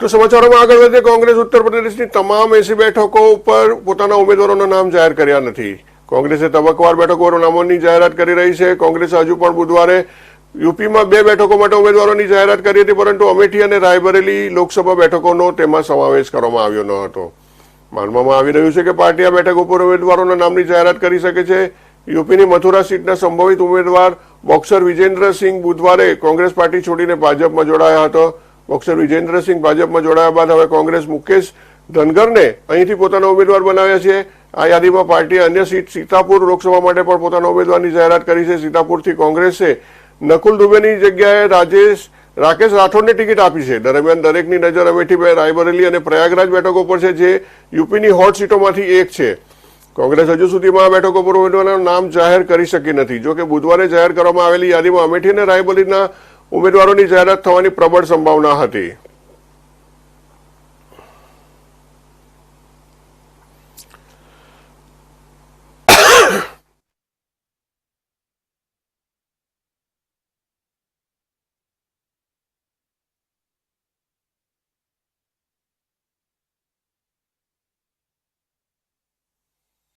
તો સમાચારોમાં આગળ વધે કોંગ્રેસ, ઉત્તર પ્રદેશની તમામ એસી બેઠકો ઉપર પોતાના ઉમેદવારોના નામ જાહેર કર્યા નથી. કોંગ્રેસે તબક્કવાર બેઠકો નામોની જાહેરાત કરી રહી છે. કોંગ્રેસ હજુ પણ બુધવારે યુપીમાં બે બેઠકો માટે ઉમેદવારોની જાહેરાત કરી હતી, પરંતુ અમેઠી અને રાયબરેલી લોકસભા બેઠકોનો તેમાં સમાવેશ કરવામાં આવ્યો ન હતો. માનવામાં આવી રહ્યું છે કે પાર્ટી આ બેઠક ઉપર ઉમેદવારોના નામની જાહેરાત કરી શકે છે. યુપીની મથુરા સીટના સંભવિત ઉમેદવાર બોક્સર વિજેન્દ્રસિંહ બુધવારે કોંગ્રેસ પાર્ટી છોડીને ભાજપમાં જોડાયા હતો. બોક્સર વિજેન્દ્રસિંહ ભાજપમાં જોડાયા બાદ હવે કોંગ્રેસ મુકેશ ધનગરને અહીંથી પોતાના ઉમેદવાર બનાવ્યા છે. આ યાદીમાં પાર્ટીએ અન્ય સીટ સીતાપુર લોકસભા માટે પણ પોતાના ઉમેદવારની જાહેરાત કરી છે. સીતાપુરથી કોંગ્રેસે નકુલ દુબેની જગ્યાએ રાજેશ, રાકેશ રાઠોડને ટિકિટ આપી છે. દરમિયાન દરેકની નજર અમેઠી રાયબરેલી અને પ્રયાગરાજ બેઠકો પર છે, જે યુપીની હોટ સીટોમાંથી એક છે. કોંગ્રેસ હજુ સુધીમાં આ બેઠકો પર ઉમેદવારનું નામ જાહેર કરી શકી નથી. જોકે બુધવારે જાહેર કરવામાં આવેલી યાદીમાં અમેઠી અને રાયબરેલીના ઉમેદવારોની જાહેરાત થવાની પ્રબળ સંભાવના હતી.